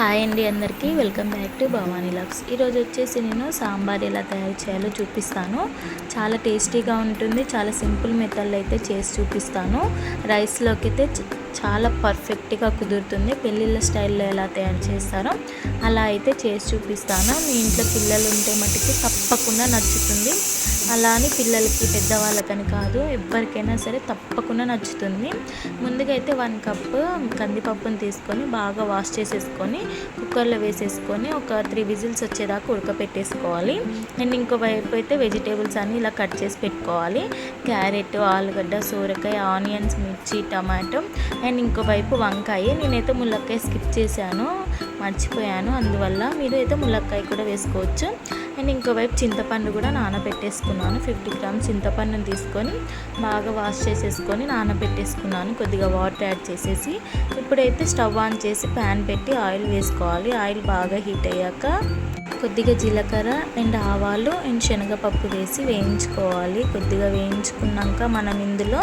Hi అండి అందరికీ. Welcome back to Bhavani lux ఈరోజు వచ్చేసి నేను సాంబార్ ఎలా తయారు చేయాలో చూపిస్తాను. చాలా టేస్టీగా ఉంటుంది. చాలా సింపుల్ మెథడ్లో అయితే చేసి చూపిస్తాను. రైస్లోకి అయితే చాలా పర్ఫెక్ట్గా కుదురుతుంది. పెళ్ళిళ్ళ స్టైల్లో ఎలా తయారు చేస్తారో అలా అయితే చేసి చూపిస్తాను. మీ ఇంట్లో పిల్లలు ఉంటే మటుకు తప్పకుండా నచ్చుతుంది. అలా అని పిల్లలకి పెద్దవాళ్ళకని కాదు ఎవరికైనా సరే తప్పకుండా నచ్చుతుంది. ముందుగా అయితే వన్ కప్ కందిపప్పును తీసుకొని బాగా వాష్ చేసేసుకొని కుక్కర్లో వేసేసుకొని ఒక త్రీ విజిల్స్ వచ్చేదాకా ఉడకపెట్టేసుకోవాలి. అండ్ ఇంకో వైపు అయితే వెజిటేబుల్స్ అన్ని ఇలా కట్ చేసి పెట్టుకోవాలి. క్యారెట్ ఆలుగడ్డ సోరకాయ ఆనియన్స్ మిర్చి టమాటో అండ్ ఇంకో వైపు వంకాయ. నేనైతే ములక్కాయ స్కిప్ చేశాను మర్చిపోయాను. అందువల్ల మీరు అయితే ములక్కాయ కూడా వేసుకోవచ్చు. అండ్ ఇంకోవైపు చింతపండు కూడా నానబెట్టేసుకున్నాను. ఫిఫ్టీ గ్రామ్స్ చింతపండుని తీసుకొని బాగా వాష్ చేసేసుకొని నానబెట్టేసుకున్నాను. కొద్దిగా వాటర్ యాడ్ చేసేసి ఇప్పుడైతే స్టవ్ ఆన్ చేసి ప్యాన్ పెట్టి ఆయిల్ వేసుకోవాలి. ఆయిల్ బాగా హీట్ అయ్యాక కొద్దిగా జీలకర్ర అండ్ ఆవాలు అండ్ శనగపప్పు వేసి వేయించుకోవాలి. కొద్దిగా వేయించుకున్నాక మనం ఇందులో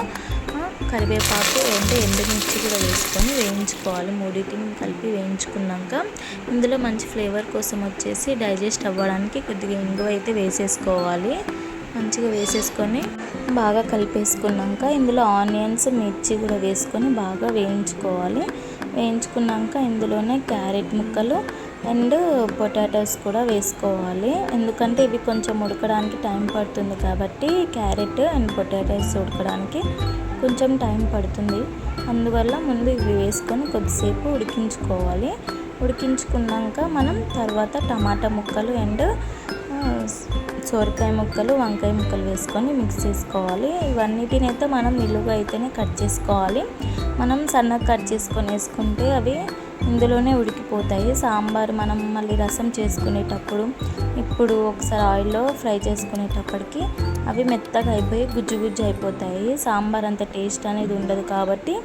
కరివేపాకు అండ్ ఎండుమిర్చి కూడా వేసుకొని వేయించుకోవాలి. మూడింటిని కలిపి వేయించుకున్నాక ఇందులో మంచి ఫ్లేవర్ కోసం వచ్చేసి డైజెస్ట్ అవ్వడానికి కొద్దిగా ఇంగువ అయితే వేసేసుకోవాలి. మంచిగా వేసేసుకొని బాగా కలిపేసుకున్నాక ఇందులో ఆనియన్స్ మిర్చి కూడా వేసుకొని బాగా వేయించుకోవాలి. వేయించుకున్నాక ఇందులోనే క్యారెట్ ముక్కలు అండ్ పొటాటోస్ కూడా వేసుకోవాలి. ఎందుకంటే ఇవి కొంచెం ఉడకడానికి టైం పడుతుంది కాబట్టి క్యారెట్ అండ్ పొటాటోస్ ఉడకడానికి కొంచెం టైం పడుతుంది. అందువల్ల ముందు ఇవి వేసుకొని కొద్దిసేపు ఉడికించుకోవాలి. ఉడికించుకున్నాక మనం తర్వాత టమాటా ముక్కలు అండ్ సోరకాయ సొరకాయ ముక్కలు వంకాయ ముక్కలు వేసుకొని మిక్స్ చేసుకోవాలి. ఇవన్నిటినైతే అయితే మనం నిలువుగా అయితేనే కట్ చేసుకోవాలి. మనం సన్నగా కట్ చేసుకొని వేసుకుంటే అవి ఇందులోనే ఉడికిపోతాయి. సాంబార్ మనం మళ్ళీ రసం చేసుకునేటప్పుడు ఇప్పుడు ఒకసారి ఆయిల్లో ఫ్రై చేసుకునేటప్పటికి అవి మెత్తగా అయిపోయి గుజ్జు గుజ్జు అయిపోతాయి. సాంబార్ అంత టేస్ట్ అనేది ఉండదు కాబట్టి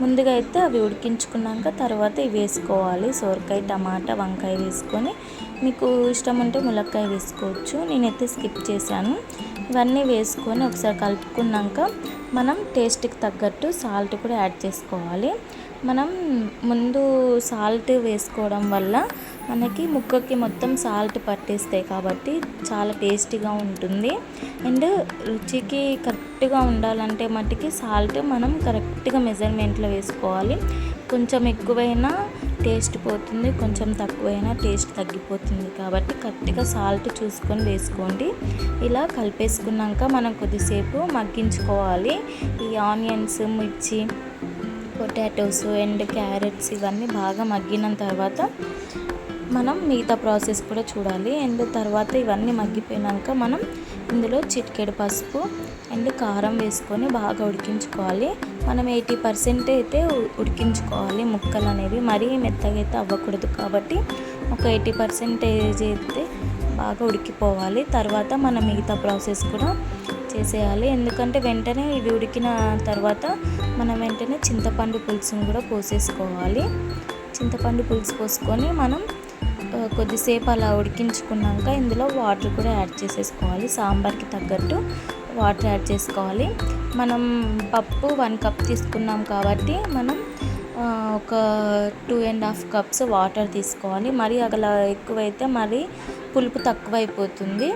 ముందుగా అయితే అవి ఉడికించుకున్నాక తర్వాత ఇవి వేసుకోవాలి. సోరకాయ టమాటా వంకాయ వేసుకొని. మీకు ఇష్టం ఉంటే ములక్కాయ వేసుకోవచ్చు. నేనైతే స్కిప్ చేశాను. ఇవన్నీ వేసుకొని ఒకసారి కలుపుకున్నాక మనం టేస్ట్కి తగ్గట్టు సాల్ట్ కూడా యాడ్ చేసుకోవాలి. మనం ముందు సాల్ట్ వేసుకోవడం వల్ల మనకి ముక్కకి మొత్తం సాల్ట్ పట్టేస్తాయి కాబట్టి చాలా టేస్టీగా ఉంటుంది. అండ్ రుచికి కరెక్ట్గా ఉండాలంటే మట్టుకి సాల్ట్ మనం కరెక్ట్గా మెజర్మెంట్లో వేసుకోవాలి. కొంచెం ఎక్కువైనా టేస్ట్ పోతుంది కొంచెం తక్కువైనా టేస్ట్ తగ్గిపోతుంది. కాబట్టి కరెక్ట్గా సాల్ట్ చూసుకొని వేసుకోండి. ఇలా కలిపేసుకున్నాక మనం కొద్దిసేపు మగ్గించుకోవాలి. ఈ ఆనియన్స్ మిర్చి పొటాటోస్ అండ్ క్యారెట్స్ ఇవన్నీ బాగా మగ్గిన తర్వాత మనం మిగతా ప్రాసెస్ కూడా చూడాలి. అండ్ తర్వాత ఇవన్నీ మగ్గిపోయినాక మనం ఇందులో చిటికెడు పసుపు అండ్ కారం వేసుకొని బాగా ఉడికించుకోవాలి. మనం ఎయిటీ పర్సెంట్ అయితే ఉడికించుకోవాలి. ముక్కలు అనేవి మరీ మెత్తగా అయితే అవ్వకూడదు కాబట్టి ఒక ఎయిటీ పర్సెంటేజ్ అయితే బాగా ఉడికిపోవాలి. తర్వాత మనం మిగతా ప్రాసెస్ కూడా చేసేయాలి. ఎందుకంటే వెంటనే ఇవి ఉడికిన తర్వాత మనం వెంటనే చింతపండు పులుసును కూడా పోసేసుకోవాలి. చింతపండు పులుసు పోసుకొని మనం కొద్దిసేపు అలా ఉడికించుకున్నాక ఇందులో వాటర్ కూడా యాడ్ చేసేసుకోవాలి. సాంబార్కి తగ్గట్టు వాటర్ యాడ్ చేసుకోవాలి. మనం పప్పు వన్ కప్ తీసుకున్నాం కాబట్టి మనం ఒక two and half cups water తీసుకోవాలి. మరి అలా ఎక్కువైతే మరి పులుపు తక్కువైపోతుంది.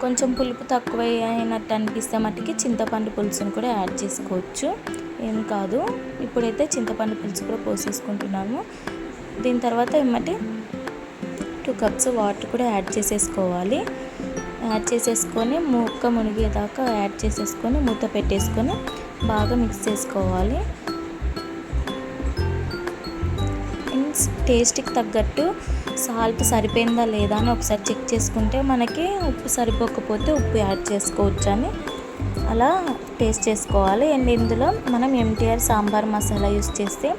కొంచెం పులుపు తక్కువ అయినట్టు అనిపిస్తే మట్టుకి చింతపండు పులుసును కూడా యాడ్ చేసుకోవచ్చు. ఏం కాదు. ఇప్పుడైతే చింతపండు పులుసు కూడా పోసేసుకుంటున్నాము. దీని తర్వాత ఏమంటే టూ కప్స్ వాటర్ కూడా యాడ్ చేసేసుకోవాలి. యాడ్ చేసేసుకొని ముక్క మునిగేదాకా యాడ్ చేసేసుకొని మూత పెట్టేసుకొని బాగా మిక్స్ చేసుకోవాలి. టేస్ట్కి తగ్గట్టు సాల్ట్ సరిపోయిందా లేదా అని ఒకసారి చెక్ చేసుకుంటే మనకి ఉప్పు సరిపోకపోతే ఉప్పు యాడ్ చేసుకోవచ్చు అని అలా టేస్ట్ చేసుకోవాలి. అండ్ ఇందులో మనం ఎంటీఆర్ సాంబార్ మసాలా యూస్ చేస్తే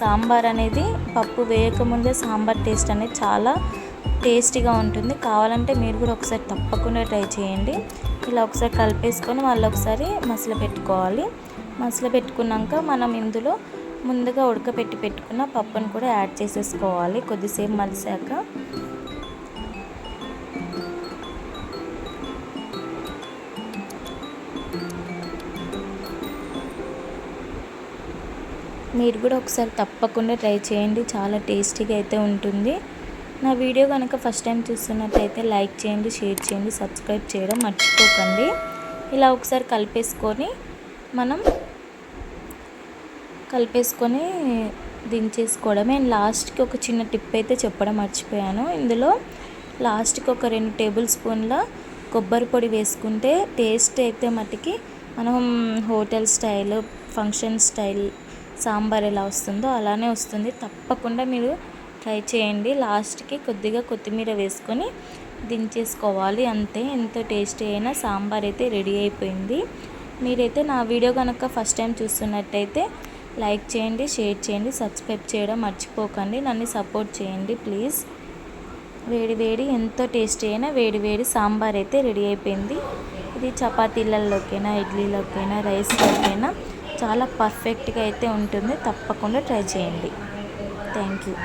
సాంబార్ అనేది పప్పు వేయకముందే సాంబార్ టేస్ట్ అనేది చాలా టేస్టీగా ఉంటుంది. కావాలంటే మీరు కూడా ఒకసారి తప్పకుండా ట్రై చేయండి. ఇలా ఒకసారి కలిపేసుకొని వాళ్ళు ఒకసారి మసలు పెట్టుకోవాలి. మసలు పెట్టుకున్నాక మనం ఇందులో ముందుగా ఉడకపెట్టి పెట్టుకున్న పప్పును కూడా యాడ్ చేసేసుకోవాలి. కొద్దిసేపు మలిసాక. మీరు కూడా ఒకసారి తప్పకుండా ట్రై చేయండి. చాలా టేస్టీగా అయితే ఉంటుంది. నా వీడియో కనుక ఫస్ట్ టైం చూస్తున్నట్టయితే లైక్ చేయండి షేర్ చేయండి సబ్స్క్రైబ్ చేయడం మర్చిపోకండి. ఇలా ఒకసారి కలిపేసుకొని మనం కలిపేసుకొని దించేసుకోవడమే. అండ్ లాస్ట్కి ఒక చిన్న టిప్ అయితే చెప్పడం మర్చిపోయాను. ఇందులో లాస్ట్కి ఒక రెండు టేబుల్ స్పూన్ల కొబ్బరి పొడి వేసుకుంటే టేస్ట్ అయితే మటుకి మనం hotel style function style sambar ఎలా వస్తుందో అలానే వస్తుంది. తప్పకుండా మీరు ట్రై చేయండి. లాస్ట్కి కొద్దిగా కొత్తిమీర వేసుకొని దించేసుకోవాలి. అంతే. ఎంతో టేస్టీ అయినా సాంబార్ అయితే రెడీ అయిపోయింది. మీరైతే నా వీడియో కనుక ఫస్ట్ టైం చూస్తున్నట్టయితే లైక్ చేయండి షేర్ చేయండి సబ్స్క్రైబ్ చేయడం మర్చిపోకండి. నన్ను సపోర్ట్ చేయండి ప్లీజ్. వేడి వేడి ఎంతో టేస్టీ అయినా వేడి వేడి సాంబార్ అయితే రెడీ అయిపోయింది. ఇది చపాతీలలోకైనా ఇడ్లీలోకైనా రైస్లోకైనా చాలా పర్ఫెక్ట్గా అయితే ఉంటుంది. తప్పకుండా ట్రై చేయండి. Thank you.